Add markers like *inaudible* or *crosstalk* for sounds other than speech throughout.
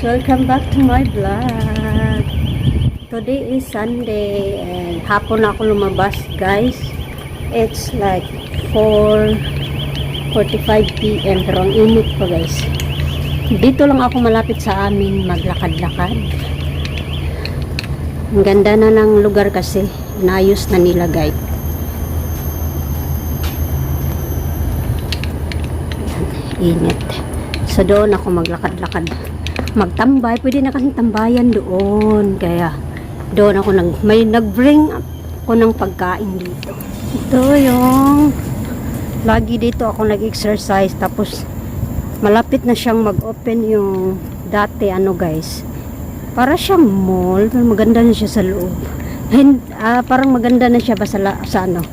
Welcome back to my vlog. Today is Sunday and hapon ako lumabas guys. It's like 4.45 p.m. pero ang init pa guys. Dito lang ako malapit sa amin maglakad-lakad. Ang ganda na ng lugar kasi. Naayos na nila guys. Init. So doon ako maglakad-lakad. Magtambay. Pwede na kasing tambayan doon. Kaya doon ako nag, may nag-bring ako ng pagkain dito. Ito yung lagi dito ako nag-exercise tapos malapit na siyang mag-open yung dati ano guys para siyang mall maganda na siya sa loob Hin, ah, parang maganda na siya ba sa, sa ano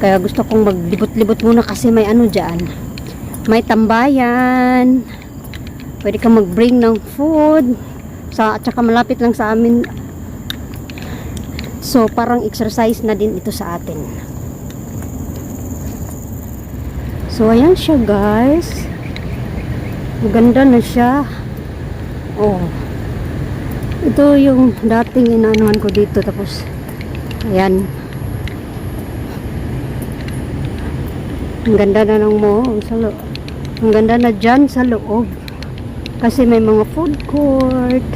kaya gusto kong maglibot-libot muna kasi may ano dyan may tambayan pwede kang mag-bring ng food. Sa, at saka malapit lang sa amin. So parang exercise na din ito sa atin. So ayan siya guys. Maganda na siya. Oh. Ito yung dating inanuhan ko dito. Tapos ayan. Ang ganda na ng mo sa loob ang ganda na dyan sa loob kasi may mga food court.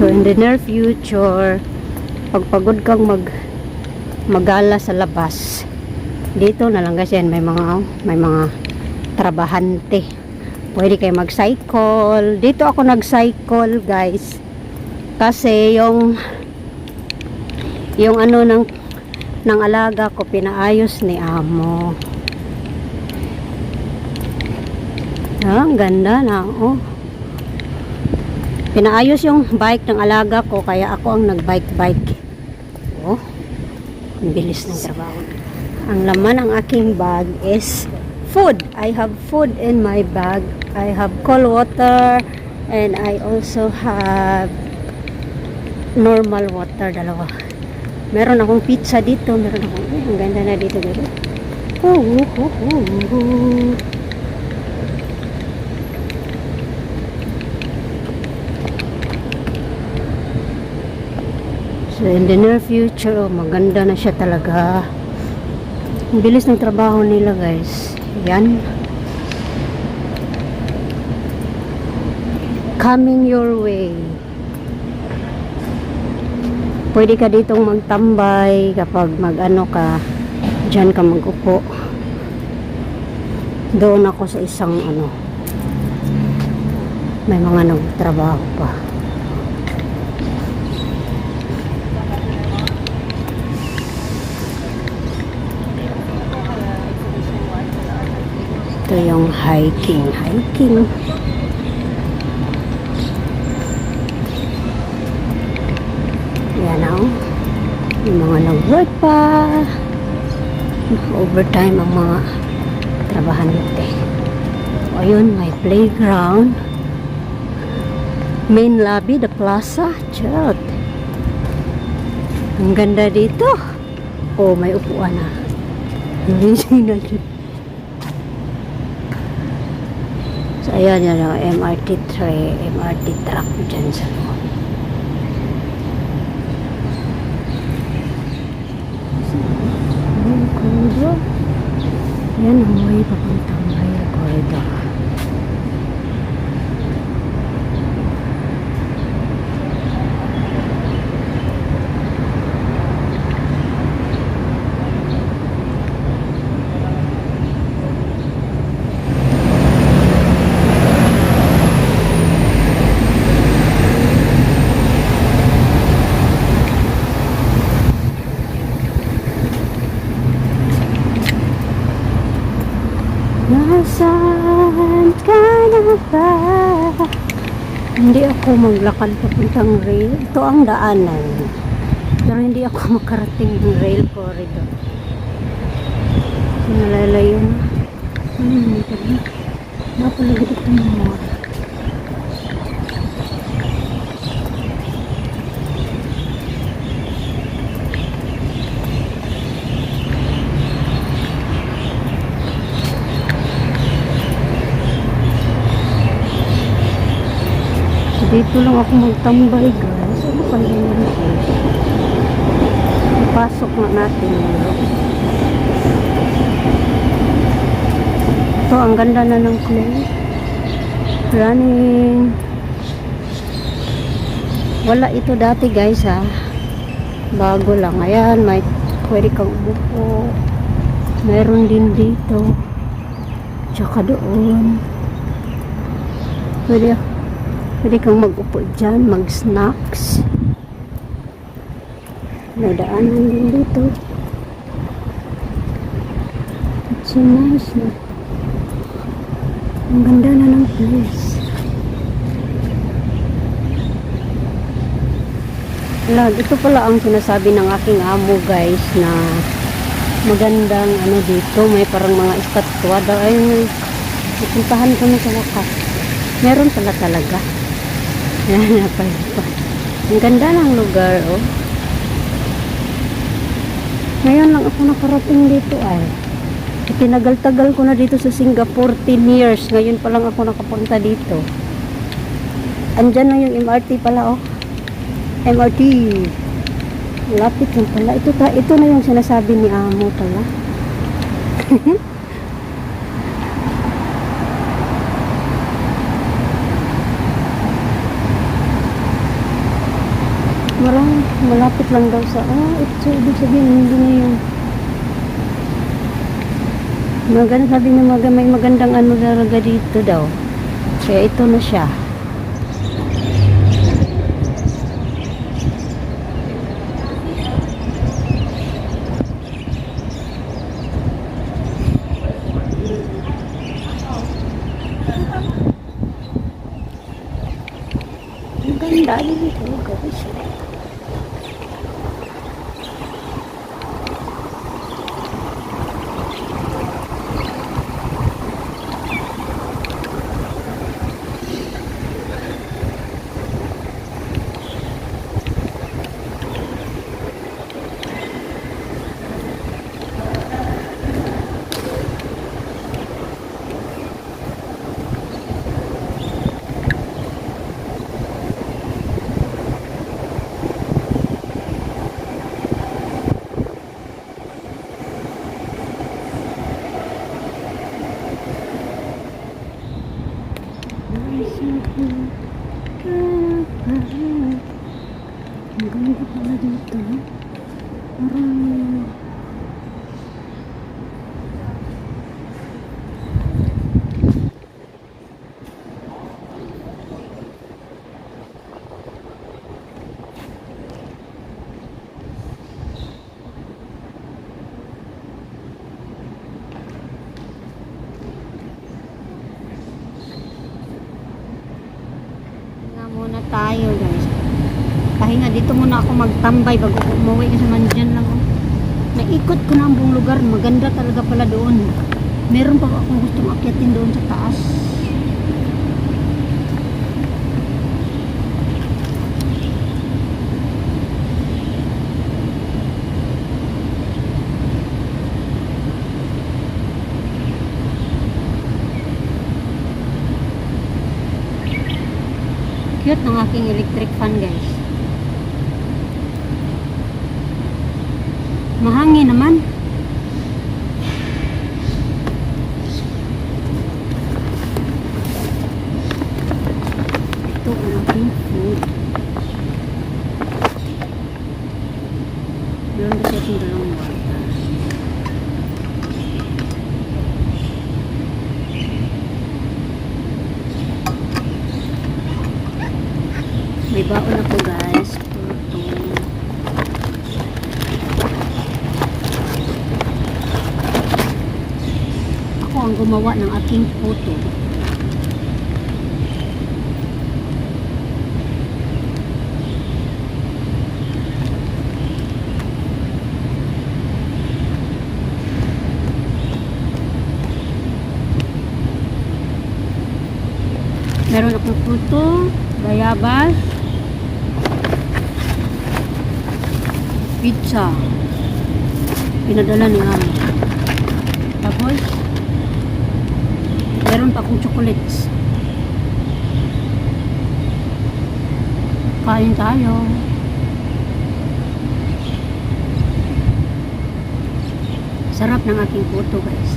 So in the near future pag pagod kang mag magala sa labas dito na lang kasi may mga may mga trabahante. Pwede kayo mag-cycle. Dito ako nag-cycle guys. Kasi yung yung ano ng ng alaga ko pinaayos ni amo ah, ang ganda na oh pinaayos yung bike ng alaga ko kaya ako ang nag-bike bike oh ang bilis ng trabaho ang laman ng aking bag is food. I have food in my bag. I have cold water and I also have normal water, dalawa. Meron akong pizza dito. Meron akong, eh, ang ganda na. Dito. Oh, oh, oh, oh. So, in the near future, oh, maganda na siya talaga. Ang bilis ng trabaho nila guys. Yan. Coming your way. Pwede ka ditong magtambay kapag mag-ano ka. Diyan ka mag-upo. Doon ako sa isang ano. May mga nagtrabaho pa. Ito yung hiking. Hiking. Yan o. Yung mga nag-work pa. Overtime ang mga trabahante. O yun, may playground. Main lobby, the plaza. Charot. Ang ganda dito. Oh, may upuan na. Amazing na. So, ayan yan yung MRT tray, MRT truck dyan sa loob. Ayan, ang way papuntang higher corridor. Nasaan ka na ba? Hindi ako maglakad papuntang rail. Ito ang daanan. Pero hindi ako *laughs* makarating ng rail corridor. Nalalayo na. Hmm, ito na. Napalagit ito mo. Dito lang ako magtambay guys. Ano kaya yun ito? Ipasok na natin. Ito, ang ganda na ng place. Running. Wala ito dati guys ha. Bago lang. Ayan, may pwede kang umupo. Meron din dito. Tsaka doon. Pwede, pwede kang mag-upo dyan, mag-snacks. May daanan din dito. It's so nice na. Ang ganda na ng place. Wala, ito pala ang sinasabi ng aking amo guys na magandang ano dito, may parang mga estatwa daw. Ay, pupuntahan ko na sa wakas. Meron pala talaga. Yan na pala. Ang ganda ng lugar, oh. Ngayon lang ako nakarating dito ay. Tinagal-tagal ko na dito sa Singapore 10 years. Ngayon pa lang ako nakapunta dito. Andyan lang yung MRT pala, oh. MRT. Lapit lang pala. Ito, ta, ito na yung sinasabi ni Amo pala. *laughs* Marang malapit lang daw sa, ah, ito, ibig sabihin, hindi na yung Maganda sabi niya mag may magandang ano talaga dito daw. Kaya ito na siya. Ang ganda dito guys. Ang ganda pala dito. no? Parang... Muna tayo guys. Pahinga dito muna ako magtambay bago ko umuwi kasi man dyan lang. oh. Naikot ko na ang buong lugar. Maganda talaga pala doon. Meron pa akong gustong akyatin doon sa taas. Cute ng aking electric fan guys. Mahangin naman. Ito ang aking food. Meron kasi akong dalawang bata. May baon ako guys. Puro Ako ang gumawa ng aking photo. Meron akong puto, bayabas, pizza. Pinadala ni Mami. Tapos, meron pa akong chocolates. Kain tayo. Sarap ng aking puto guys.